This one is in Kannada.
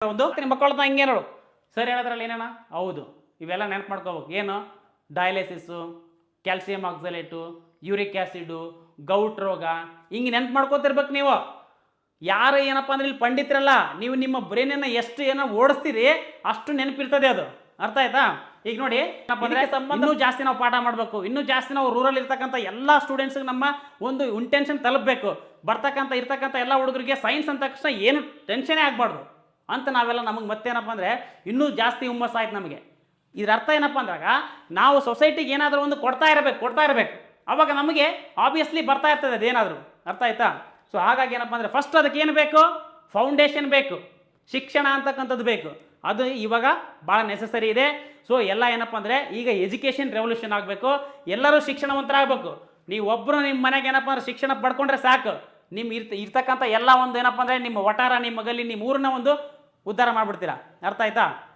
ಒಂದು ನಿಮ್ಮ ಮಕ್ಕಳನ್ನ ಹಂಗೆ ನೋಡು ಸರಿ ಹೇಳೋದ್ರಲ್ಲಿ ಏನೇನ ಹೌದು. ಇವೆಲ್ಲ ನೆನಪು ಮಾಡ್ಕೋಬೇಕು ಏನು? Dialysis calcium oxalate uric acid gout ರೋಗ. ಹಿಂಗೆ ನೆನ್ಪು ಮಾಡ್ಕೋತಿರ್ಬೇಕು ನೀವು. ಯಾರು ಏನಪ್ಪ ಅಂದ್ರೆ ಇಲ್ಲಿ ಪಂಡಿತರಲ್ಲ ನೀವು ನಿಮ್ಮ ಬ್ರೈನನ್ನು ಎಷ್ಟು ಏನೋ ಓಡಿಸ್ತೀರಿ ಅಷ್ಟು ನೆನಪಿರ್ತದೆ ಅದು. ಅರ್ಥ ಆಯ್ತಾ? ಈಗ ನೋಡಿ ಏನಪ್ಪ ಸಂಬಂಧ ಇನ್ನೂ ಜಾಸ್ತಿ ನಾವು ಪಾಠ ಮಾಡಬೇಕು. ಇನ್ನೂ ಜಾಸ್ತಿ ನಾವು ರೂರಲ್ ಇರ್ತಕ್ಕಂಥ ಎಲ್ಲ ಸ್ಟೂಡೆಂಟ್ಸ್ಗೆ ನಮ್ಮ ಒಂದು ಇಂಟೆನ್ಷನ್ ತಲುಪಬೇಕು. ಬರ್ತಕ್ಕಂಥ ಇರ್ತಕ್ಕಂಥ ಎಲ್ಲ ಹುಡುಗರಿಗೆ ಸೈನ್ಸ್ ಅಂದ ತಕ್ಷಣ ಏನು ಟೆನ್ಷನೇ ಆಗಬಾರ್ದು. ಅಂತ ನಾವೆಲ್ಲ ನಮಗೆ ಮತ್ತೇನಪ್ಪ ಅಂದರೆ ಇನ್ನೂ ಜಾಸ್ತಿ ಹುಮ್ಮಸ್ಸು ಆಯ್ತು ನಮಗೆ. ಇದ್ರ ಅರ್ಥ ಏನಪ್ಪ ಅಂದಾಗ ನಾವು ಸೊಸೈಟಿಗೆ ಏನಾದರೂ ಒಂದು ಕೊಡ್ತಾ ಇರಬೇಕು ಕೊಡ್ತಾ ಇರಬೇಕು. ಅವಾಗ ನಮಗೆ ಆಬ್ವಿಯಸ್ಲಿ ಬರ್ತಾ ಇರ್ತದೆ ಅದೇನಾದರೂ ಅರ್ಥ ಆಯ್ತಾ? ಸೊ ಹಾಗಾಗಿ ಏನಪ್ಪ ಅಂದರೆ ಫಸ್ಟ್ ಅದಕ್ಕೆ ಏನು ಬೇಕು? ಫೌಂಡೇಶನ್ ಬೇಕು. ಶಿಕ್ಷಣ ಅಂತಕ್ಕಂಥದ್ದು ಬೇಕು. ಅದು ಇವಾಗ ಭಾಳ ನೆಸಸರಿ ಇದೆ. ಸೊ ಎಲ್ಲ ಏನಪ್ಪ ಅಂದರೆ ಈಗ ಎಜುಕೇಷನ್ ರೆವಲ್ಯೂಷನ್ ಆಗಬೇಕು. ಎಲ್ಲರೂ ಶಿಕ್ಷಣವಂತರಾಗಬೇಕು. ನೀವು ಒಬ್ಬರು ನಿಮ್ಮ ಮನೆಗೆ ಏನಪ್ಪ ಅಂದ್ರೆ ಶಿಕ್ಷಣ ಪಡ್ಕೊಂಡ್ರೆ ಸಾಕು. ನಿಮ್ಮ ಇರ್ತ, ಇರ್ತಕ್ಕಂಥ ಎಲ್ಲ ಒಂದು ಏನಪ್ಪ ಅಂದರೆ ನಿಮ್ಮ ವಟಾರ ನಿಮ್ಮ ಗಲ್ಲಿ, ನಿಮ್ಮ ಊರಿನ ಒಂದು ಉದ್ಧಾರ ಮಾಡಿಬಿಡ್ತೀರಾ? ಅರ್ಥ ಆಯ್ತಾ?